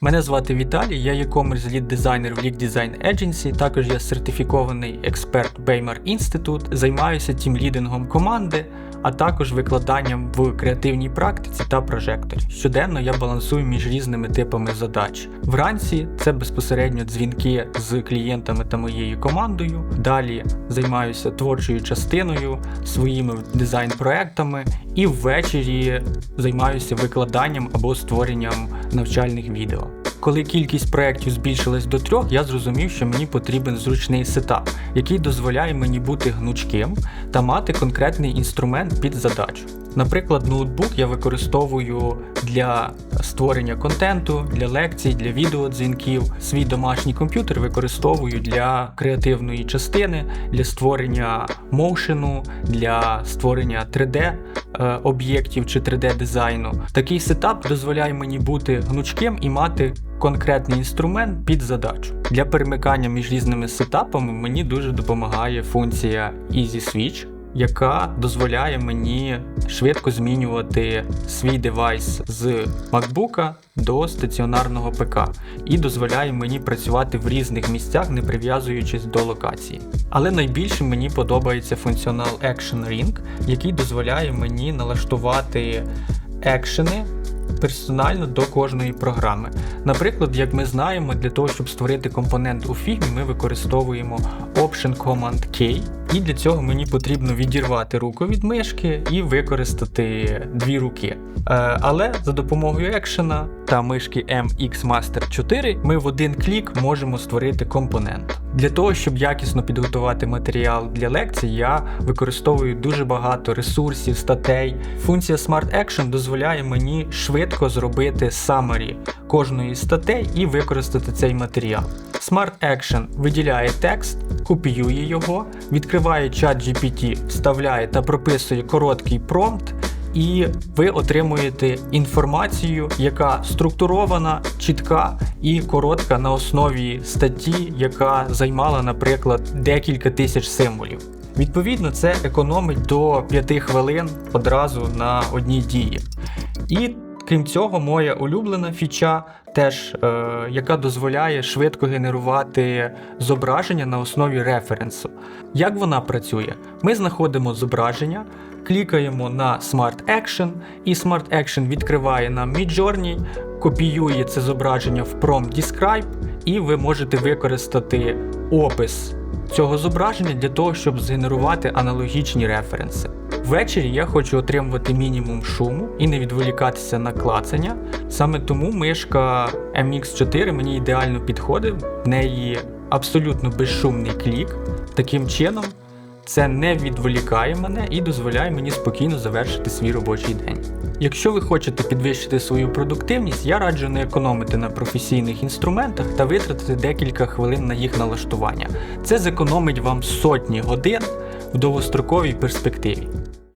Мене звати Віталій, я e-commerce лід дизайнер в Leak Design Agency, також я сертифікований експерт Беймар Institute, займаюся тімлідингом команди, а також викладанням в креативній практиці та прожекторі. Щоденно я балансую між різними типами задач. Вранці це безпосередньо дзвінки з клієнтами та моєю командою. Далі займаюся творчою частиною, своїми дизайн-проектами, і ввечері займаюся викладанням або створенням навчальних відео. Коли кількість проєктів збільшилась до трьох, я зрозумів, що мені потрібен зручний сетап, який дозволяє мені бути гнучким та мати конкретний інструмент під задачу. Наприклад, ноутбук я використовую для створення контенту, для лекцій, для відеодзвінків. Свій домашній комп'ютер використовую для креативної частини, для створення моушену, для створення 3D е, об'єктів чи 3D дизайну. Такий сетап дозволяє мені бути гнучким і мати конкретний інструмент під задачу. Для перемикання між різними сетапами мені дуже допомагає функція Easy Switch яка дозволяє мені швидко змінювати свій девайс з MacBook до стаціонарного ПК і дозволяє мені працювати в різних місцях, не прив'язуючись до локації. Але найбільше мені подобається функціонал Action Ring, який дозволяє мені налаштувати екшени персонально до кожної програми. Наприклад, як ми знаємо, для того, щоб створити компонент у фігмі, ми використовуємо Option Command K, і для цього мені потрібно відірвати руку від мишки і використати дві руки. Е, але за допомогою екшена та мишки MX Master 4 ми в один клік можемо створити компонент. Для того, щоб якісно підготувати матеріал для лекцій, я використовую дуже багато ресурсів, статей. Функція Smart Action дозволяє мені швидко зробити summary кожної статей і використати цей матеріал. Smart Action виділяє текст, копіює його, відкриває чат GPT, вставляє та прописує короткий промпт. І ви отримуєте інформацію, яка структурована, чітка і коротка на основі статті, яка займала, наприклад, декілька тисяч символів. Відповідно, це економить до 5 хвилин одразу на одній дії. І крім цього, моя улюблена фіча, теж, е, яка дозволяє швидко генерувати зображення на основі референсу. Як вона працює? Ми знаходимо зображення, клікаємо на Smart Action, і Smart Action відкриває нам Midjourney, копіює це зображення в Prompt Describe, і ви можете використати опис цього зображення для того, щоб згенерувати аналогічні референси. Ввечері я хочу отримувати мінімум шуму і не відволікатися на клацання. Саме тому мишка MX4 мені ідеально підходить, в неї абсолютно безшумний клік. Таким чином, це не відволікає мене і дозволяє мені спокійно завершити свій робочий день. Якщо ви хочете підвищити свою продуктивність, я раджу не економити на професійних інструментах та витратити декілька хвилин на їх налаштування. Це зекономить вам сотні годин в довгостроковій перспективі.